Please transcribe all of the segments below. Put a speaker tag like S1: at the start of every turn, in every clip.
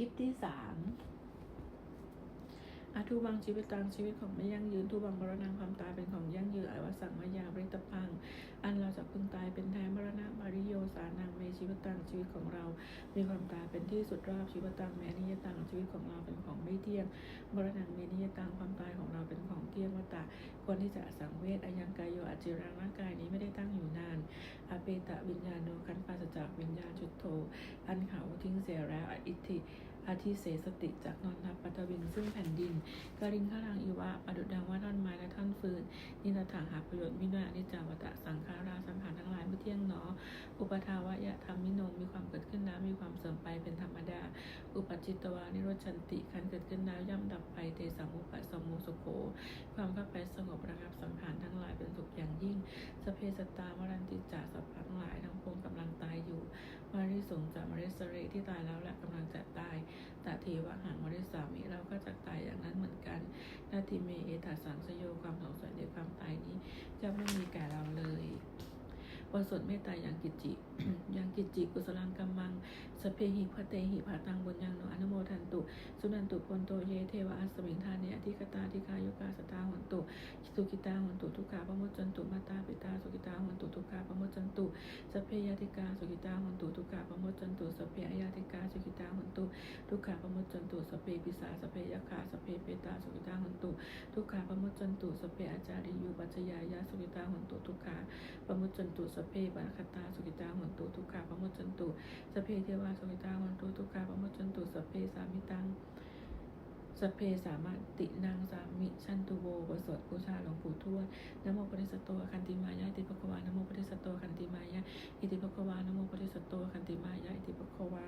S1: ลิปที่สามอาทุบังชีวิตตังชีวิตของไม่ยั่งยืนทุบังมรณะความตายเป็นของยั่งยืนอวสังมายาบริตพัง อันเราจะพึงตายเป็นแท้มรณะมาริโยสานังเมชีวิตตังชีวิตของเรา มีความตายเป็นที่สุดรอบชีวิตตังแมนิยตังชีวิตของเราเป็นของไม่เที่ยงมรณะเมนิยตังความตายของเราเป็นของเที่ยงวัตตะควรที่จะสังเวชอายังกายโยอจิรังร่างกายนี้ไม่ได้ตั้งอยู่นานอาเปตะวิญญาณโนคันปราศจากวิญญาณจุดโทอันเขาทิ้งเสียแล้วออิทธิ อาทิเสสติจากนอนทับปัตวิงซึ่งแผ่นดินกริงข้ารังอีวะประดุดังว่าท่อนไม้และท่อนฟืนนินาถางหาประโยชน์มินานิจจาวตะสังขาราสังขารทั้งหลายไม่เที่ยงหนอ อุปทาวะยะธรรมมิโนมีความเกิดขึ้นแล้วมีความเสื่อมไปเป็นธรรมดา อุปจิตตวานิโรธชันติคันเกิดขึ้นแล้วย่ำดับไปเตสังอุปสมโมสุโขความเข้าไปสงบระงับสังขารทั้งหลายเป็นสุขอย่างยิ่งสเพสตามรันติจาส สงจากมริสเรที่ตายแล้วและกำลังจะตายตาทีวะหังมริสามิเราก็จะตายอย่างนั้นเหมือนกันนาทีเมเอตาสังสโยความสงสัยในความตายนี้จะไม่มีแก่เราเลย บทสดเมตตาอย่างกิจจิ อย่างกิจจิ กุศลังกัมมัง สเพหิพะเตหิภาตังบุญยังโนอนุโมทันตุ สุนันตุปนโตเยเทวะอัสมิงทานเนอธิกตาธิกายุกาสตาหันตุสุกิตาหันตุทุกขาปมุจจันตุมาตาปิตาสุกิตาหันตุทุกขาปมุจจันตุ สเพยติกาสุกิตาหันตุทุกขาปมุจจันตุ สเพอยติกาสุกิตาหันตุทุกขาปมุจจันตุ สเพปิสาสเพยคาสเพเปตาสุกิตาหันตุ ทุกขาปมุจจันตุ สเพอาจาริยุปัจจยายาสุกิตาหันตุทุกขาปมุจจันตุสเพปะคตาสุกิตาหันตุทุกขาปะมุจจันตุสเพเทวาสุกิตาหันตุทุกขาปะมุจจันตุสเพสามิตังสเพสามารถตินางสามิชันตุโวบทสดบูชาหลวงปู่ทวดนโมปริสตโตคันติมายะอิติปะควานโมปริสตโตคันติมายะอิติปะควานโมปริสตโตคันติมายะอิติปะควา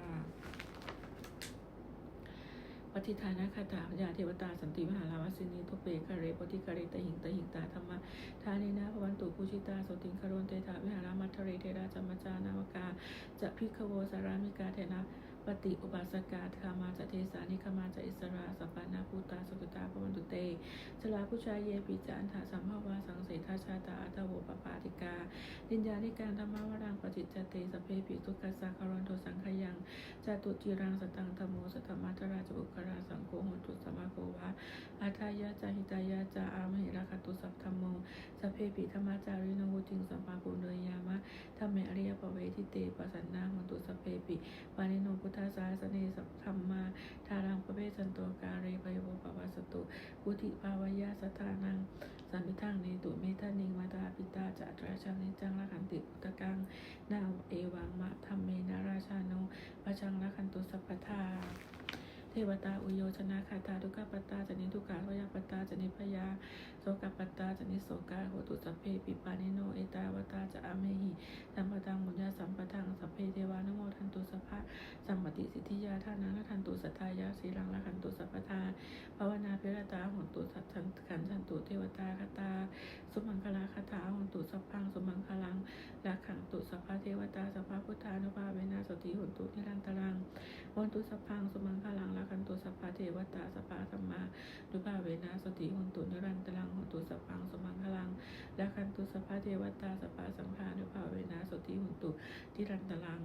S1: ปฏิทานะคาถายาเทวตาสันติมหาลาวสินีทุเปกะเรปฏิกะเรตหิงตหิงตาธรรมะทานีนาภวันตุภูชิตาสติงคารนเตถาวิหารามัทเทเรเทราจามจานาวกาจะพิกโวสารามิกาเทนะปฏิอุบาสกาคามาจะเทสานิคามาจะอิสราสัปปานาภูตาสุกตาปวันตุเตชลาผู้ชายเยปิจานถาสัมภาวาสังเสทาชาตาอัตโวปปาติกา ดินญานิการธรรมวรังปจิจจเตสเพปิทุกขสาคารนโทสังขยังจตุจิรังสตังธรรมโมสตมัตราจบุคราสังโฆโหตุสมาโกวะอาทายาจาหิตายาจาอามหิราคตุสัพธรรมโมสเพปิธรรมจาริโนวุติงสัมปาปุเนยามะธรรมเอริยปเวทิเตปสันนาหนตุสเพปิปานิโนพุทธาสาสเนสัพธรรมาทารังประเภสันโตกา พุทธิภาวยาสถานังสัมพิทังเนตุเมตานิงมาตาปิตาจัตราชานิจังละขันติอุตกังนาเอวังมะธรรมเมนาราชานุปะชังละขันตุสัพพทา เท วตาอุโยชนะคาตาทุกขปตาจนิทุกขาพยาปตาจนิพยาโสกปตาจนิโสกาโหตุสัพเพปิปานิโนเอตาวตาจะอเมหิสัมปตังมุญญาสัมปทังสัพเพเทวานโมทันตุสัพพะสัมปติสิทธิยาทานังละทันตุสัทธายาสีรังละขันตุสัพพทาภาวนาเพรตาหนตุสัทธันขันชันตุเทวตาคตา สุมังคลาคาถาหนตุสัพพังสุมังคลังละขังตุสัพพะเทวตาสัพพะพุทธานุภาเวนะสติหนตุนิรันตรังวันตุสัพพังสุมังค เวนะสติหุนตุนิรันตรังหุนตุสัพพังสมังคลังและกันตุสัพพะเทวตาสัพพะสังฆาดุภาเวนะสติหุนตุนิรันตรัง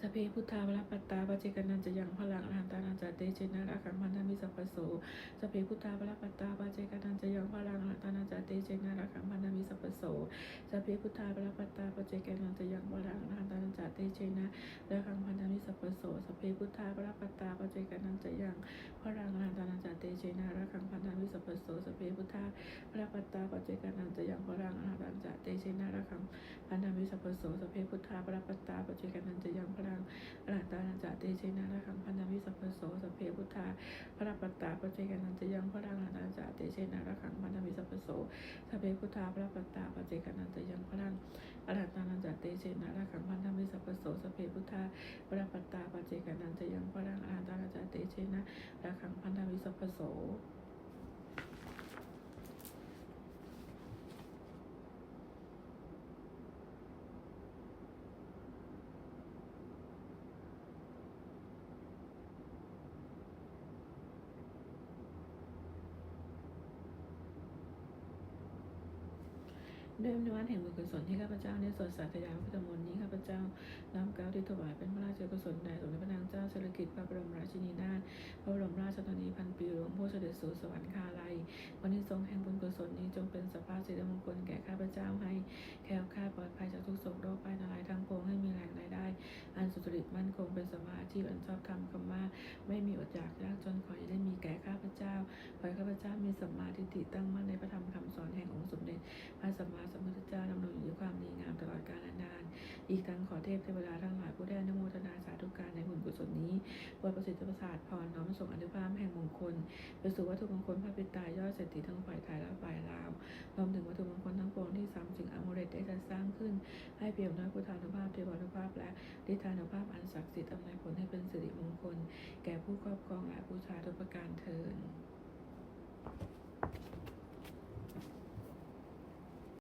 S1: สเพพุทธาวรปัตตาปเจกนันจะยังพลังอรหันตานันจะเตเจนะระคังพันธมิสัพโสสเพพุทธาวรปัตตาปเจกนันจะยังพลังอรหันตานันจะเตเจนะระคังพันธ มิสัพพโสสพเพพุทธาวรปัตตาปเจกนันจะยังพลังอรหันตานันจเตเจนะระคังพันธมิสัพพโสสพเพพุทธาวรปัตตาปเจกนันจะยังพลังอรหันตานันจเตเจนะระคังพันธมิสัพพโสสพเพพุทธาวรปัตตาปเจกนันจะยังพลังอรหันตานันจเตเจนะระคังพันธมิสัพพโสสพเพพุทธาวรปัตตาปเจกนันจะยังพลังอรหันตานันจเตเชนะระคังพันธมิสัพพโสสัพเพพุทธาพระปัตตาปเจกันนันจะยังพระรังอรหันตานันจเตเชนะระคังพันธ สัพพโสสเพพุทธาพระปัตตาปเจกันันจะยังพระรังอรหันตานันจเตเชนะระขังพันธมิสัพพโสสัพเพพุทธาพระปัตตาปเจกันันจะยังพระรังอรหันตานันจเตเชนะระขังพันธมิสัพพโส ด้วยอำนาจแห่งบุญกุศลที่ข้าพเจ้าได้สวดสาธยายพระพุทธมนต์นี้ข้าพเจ้าน้อมเกล้าวที่ถวายเป็นพระราชกุศลแด่สมพระบรมราชชนนีพันปีหลวงผู้เสด็จสู่สวรรคาลัยวันนี้ทรงแห่งบุญกุศลนี้จงเป็นสภาพสิริมงคลแก่ข้าพเจ้าให้แคล้วคลาดปลอดภัยจากทุกโศกโรคภัยทั้งหลายทั้งปวงให้มีแหล่งรายได้ อันสุจริตมั่นคงเป็นสมาธิอันชอบธรรมคำว่าไม่มีอดอยากยากจนขออย่าได้มีแก่ข้าพเจ้าขอข้าพเจ้ามีสัมมาทิฏฐิตั้งมั่นในพระธรรมคำสอนแห่งองค์ พระสัมมาสัมพุทธเจ้าดำรงอยู่ด้วยความดีงามตลอดกาลนาน อีกทั้งขอเทพเทวดาทั้งหลายผู้ได้อนุโมทนาสาธุการในบุญกุศลนี้บวประสิทธิประสาทพรน้อมส่งอนุภาพแห่งมงคลไปสู่วัตถุมงคลพระปิตายอดเศรษฐีทั้งฝ่ายไทยและฝ่ายลาวรวมถึงวัตถุมงคลทั้งปวงที่สามสิ่งอมเรตได้จัดสร้างขึ้น ให้เปี่ยมด้วยพุทธานุภาพเทวานุภาพและฤทธานุภาพอันศักดิ์สิทธิ์อำนวยผลให้เป็นสิริมงคล แก่ผู้ครอบครองและผู้ชาทุกประการเท